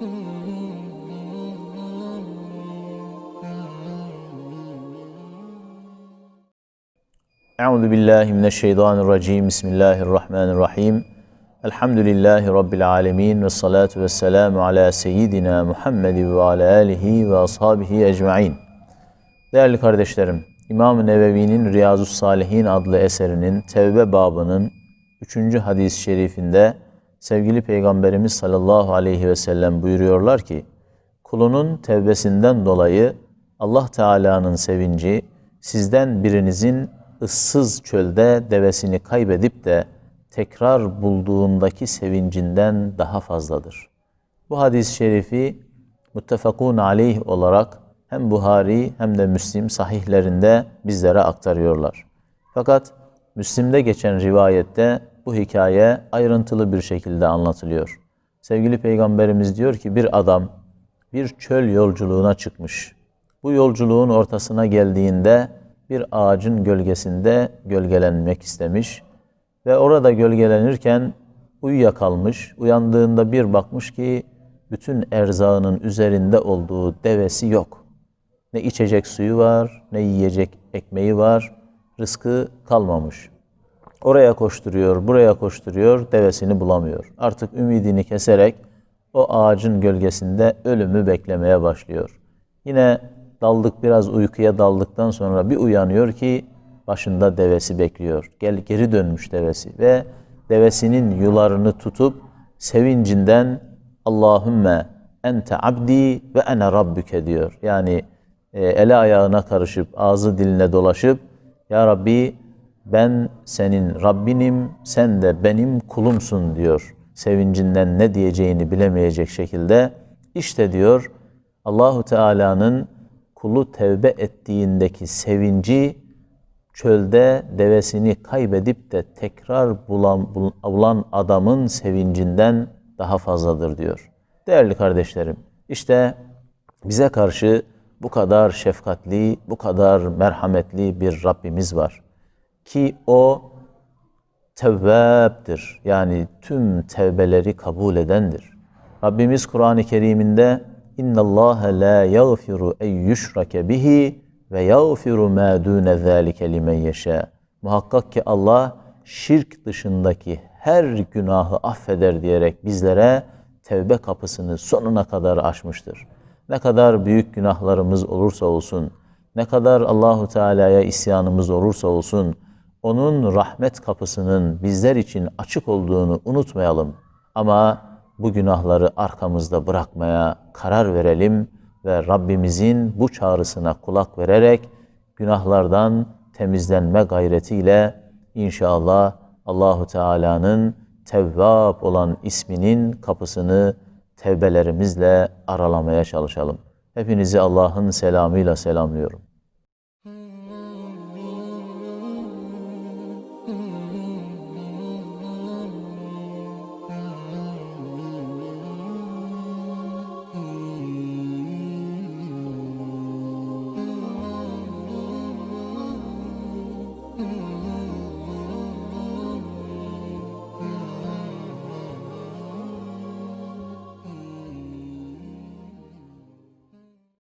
Euzu billahi mineşşeytanirracim. Bismillahirrahmanirrahim. Elhamdülillahi rabbil alamin ve salatu vesselamu ala seyyidina Muhammed ve ala alihi ve ashabihi ecmaîn. Değerli kardeşlerim, İmam-ı Nevevi'nin Riyazus Salihin adlı eserinin Tevbe babının 3. hadis-i şerifinde sevgili Peygamberimiz sallallahu aleyhi ve sellem buyuruyorlar ki, kulunun tevbesinden dolayı Allah Teala'nın sevinci sizden birinizin ıssız çölde devesini kaybedip de tekrar bulduğundaki sevincinden daha fazladır. Bu hadis-i şerifi muttefakun aleyh olarak hem Buhari hem de Müslim sahihlerinde bizlere aktarıyorlar. Fakat Müslim'de geçen rivayette bu hikaye ayrıntılı bir şekilde anlatılıyor. Sevgili Peygamberimiz diyor ki bir adam bir çöl yolculuğuna çıkmış. Bu yolculuğun ortasına geldiğinde bir ağacın gölgesinde gölgelenmek istemiş ve orada gölgelenirken uyuyakalmış. Uyandığında bir bakmış ki bütün erzağının üzerinde olduğu devesi yok. Ne içecek suyu var, ne yiyecek ekmeği var, rızkı kalmamış. Oraya koşturuyor, buraya koşturuyor, devesini bulamıyor. Artık ümidini keserek o ağacın gölgesinde ölümü beklemeye başlıyor. Yine daldık biraz uykuya daldıktan sonra bir uyanıyor ki başında devesi bekliyor. Gel geri dönmüş devesi ve devesinin yularını tutup sevincinden Allahümme ente abdi ve ene rabbüke diyor. Yani e, ele ayağına karışıp ağzı diline dolaşıp Ya Rabbi ben senin Rabbinim sen de benim kulumsun diyor. Sevincinden ne diyeceğini bilemeyecek şekilde işte diyor Allahu Teala'nın kulu tevbe ettiğindeki sevinci çölde devesini kaybedip de tekrar bulan, bulan adamın sevincinden daha fazladır diyor. Değerli kardeşlerim, işte bize karşı bu kadar şefkatli, bu kadar merhametli bir Rabbimiz var. Ki o tevvabdir. Yani tüm tevbeleri kabul edendir. Rabbimiz Kur'an-ı Kerim'inde İnna Allah la yaghfiru en yushrake bihi ve yaghfiru ma dune zalika limen. Muhakkak ki Allah şirk dışındaki her günahı affeder diyerek bizlere tevbe kapısını sonuna kadar açmıştır. Ne kadar büyük günahlarımız olursa olsun, ne kadar Allahu Teala'ya isyanımız olursa olsun, onun rahmet kapısının bizler için açık olduğunu unutmayalım. Ama bu günahları arkamızda bırakmaya karar verelim ve Rabbimizin bu çağrısına kulak vererek günahlardan temizlenme gayretiyle inşallah Allahu Teala'nın Tevvab olan isminin kapısını tevbelerimizle aralamaya çalışalım. Hepinizi Allah'ın selamıyla selamlıyorum.